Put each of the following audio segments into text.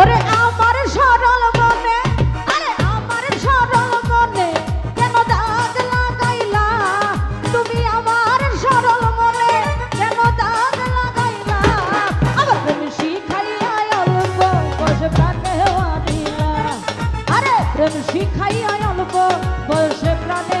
ওরে আমার সরল মনে, আরে আমার সরল মনে, কেন দাগ লাগাইলা? তুমি আমার সরল মনে, কেন দাগ লাগাইলা? আমার প্রেম শিখাইয়া অল্প বসে প্রাণে আরে প্রেম শিখাইয়া অল্প বসে প্রাণে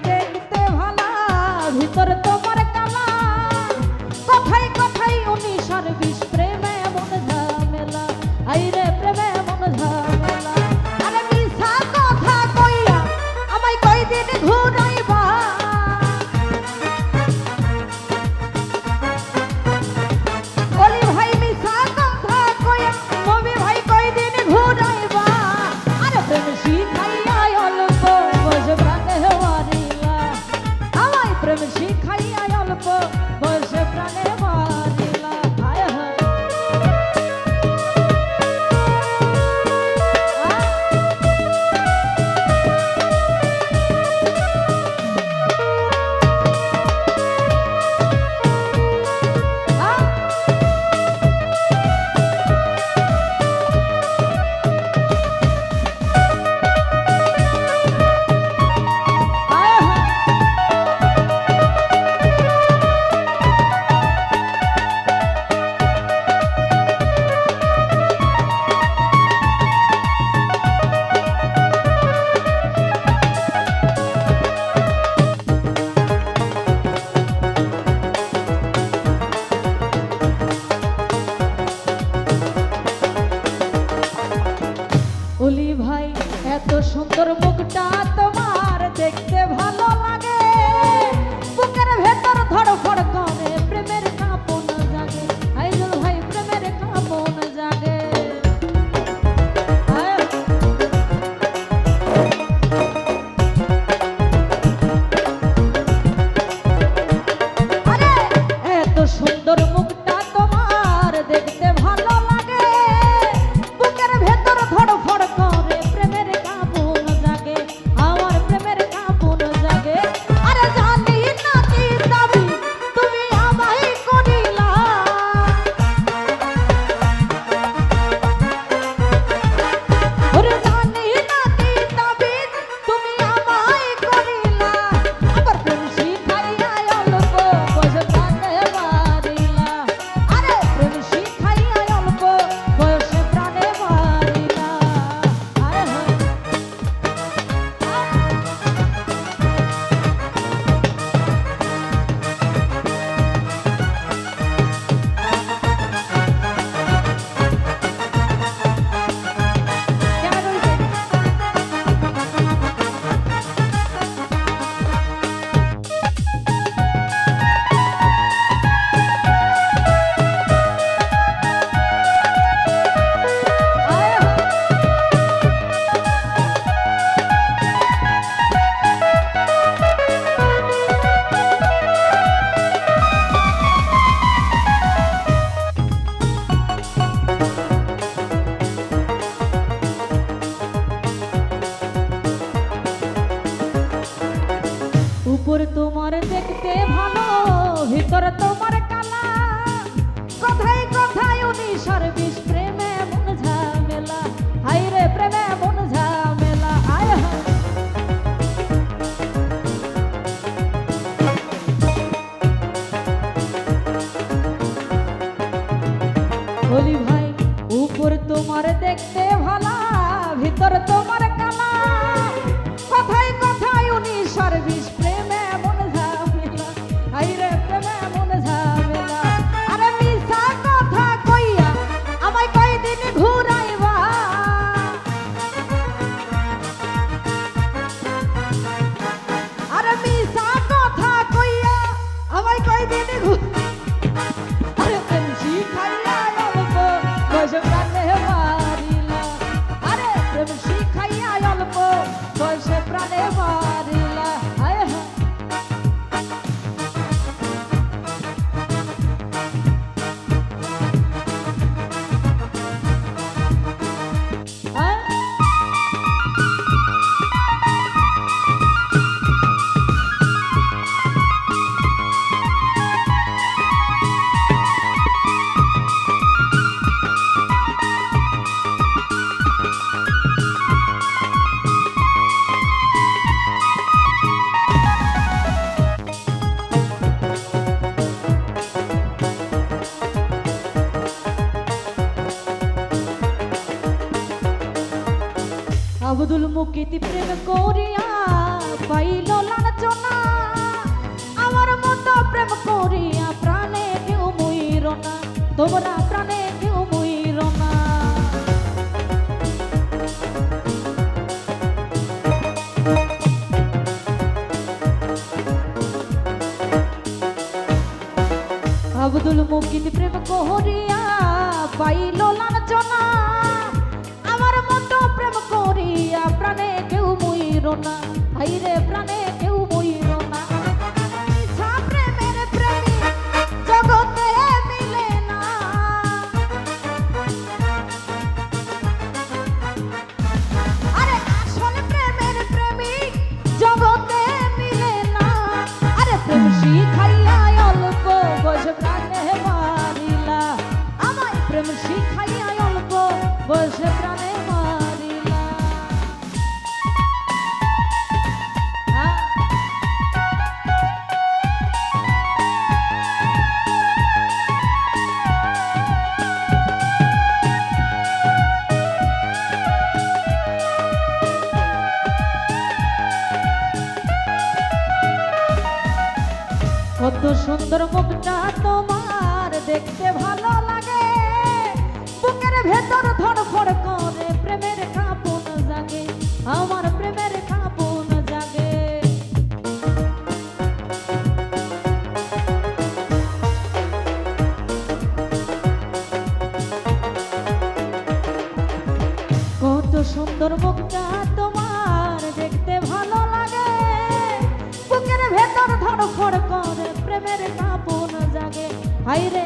ভিতরে তোমার কালা। কথায় কথায় উনি সার্ভিস প্রেমে মন ঝামেলা। হাই রে, প্রেমে মন ঝামেলা। আয় বলি ভাই, উপর তোমার দেখতে ভালা, ভিতর তোমার hoje é pra levar. Abdul Mukit প্রেম করিয়া পাইল লাঞ্চনা আমার মতো প্রেম করিয়া প্রাণে কেউ মইর না। তোমরা না দেখতে ভালো লাগে। বুকের ভেতর ধড়ফড় করে, প্রেমের কাঁপন জাগে, আমার প্রেমের কাঁপন জাগে। কত সুন্দর মুখটা তোমার দেখতে ভালো লাগে। বুকের ভেতর ধড়ফড় করে, প্রেমের কাঁপন জাগে। হাইরে